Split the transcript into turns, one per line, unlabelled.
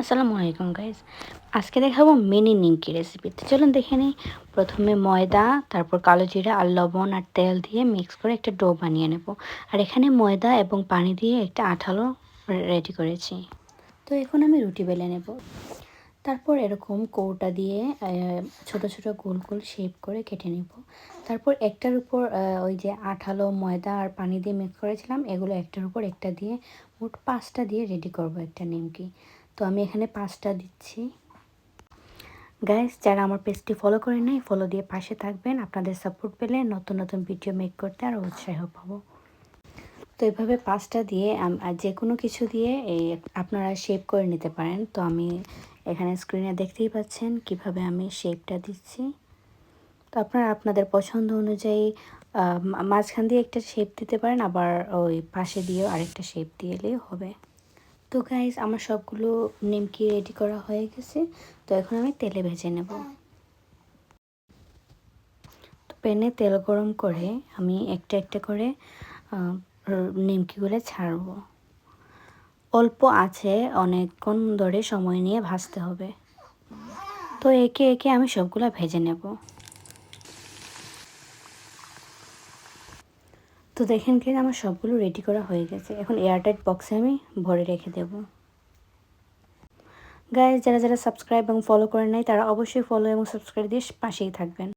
আসসালামু আলাইকুম গাইজ আজকে দেখাবো মিনি নিমকি রেসিপি তো। চলুন দেখে নিই। প্রথমে ময়দা, তারপর কালো জিরা আর লবণ আর তেল দিয়ে মিক্স করে একটা ডো বানিয়ে নেব। আর এখানে ময়দা এবং পানি দিয়ে একটা আঠালো রেডি করেছি। তো এখন আমি রুটি বেলে নেব। তারপর এরকম কৌটা দিয়ে ছোট ছোট গোল গোল শেপ করে কেটে নেব। তারপর একটার উপর ওই যে আঠালো ময়দা আর পানি দিয়ে মিক্স করেছিলাম, এগুলো একটার উপর একটা দিয়ে মোট পাঁচটা দিয়ে রেডি করব একটা নিমকি। তো আমি এখানে পাঁচটা দিচ্ছি। গাইস যারা আমার পেজটি ফলো করে নেই ফলো দিয়ে পাশে থাকবেন। আপনাদের সাপোর্ট পেলে নতুন নতুন ভিডিও মেক করতে আরও উৎসাহ পাবো। তো এভাবে পাঁচটা দিয়ে যে কোনো কিছু দিয়ে এই আপনারা শেপ করে নিতে পারেন। তো আমি এখানে স্ক্রিনে দেখতেই পাচ্ছেন কীভাবে আমি শেপটা দিচ্ছি। তো আপনারা আপনাদের পছন্দ অনুযায়ী মাঝখান দিয়ে একটা শেপ দিতে পারেন, আবার ওই পাশে দিয়েও আরেকটা শেপ দিলেই হবে। তো গাইজ আমার সবগুলো নিমকি রেডি করা হয়ে গেছে। তো এখন আমি তেলে ভেজে নেব। তো প্যানে তেল গরম করে আমি একটা একটা করে নিমকিগুলো ছাড়বো। অল্প আছে অনেকক্ষণ ধরে সময় নিয়ে ভাজতে হবে। তো একে একে আমি সবগুলো ভেজে নেব। তো দেখেন কি, আমার সবগুলো রেডি করা হয়ে গেছে। এখন এয়ারটাইট বক্সে আমি ভরে রেখে দেব। গায়ে যারা যারা সাবস্ক্রাইব এবং ফলো করেন নাই, তারা অবশ্যই ফলো এবং সাবস্ক্রাইব দিয়ে পাশেই থাকবেন।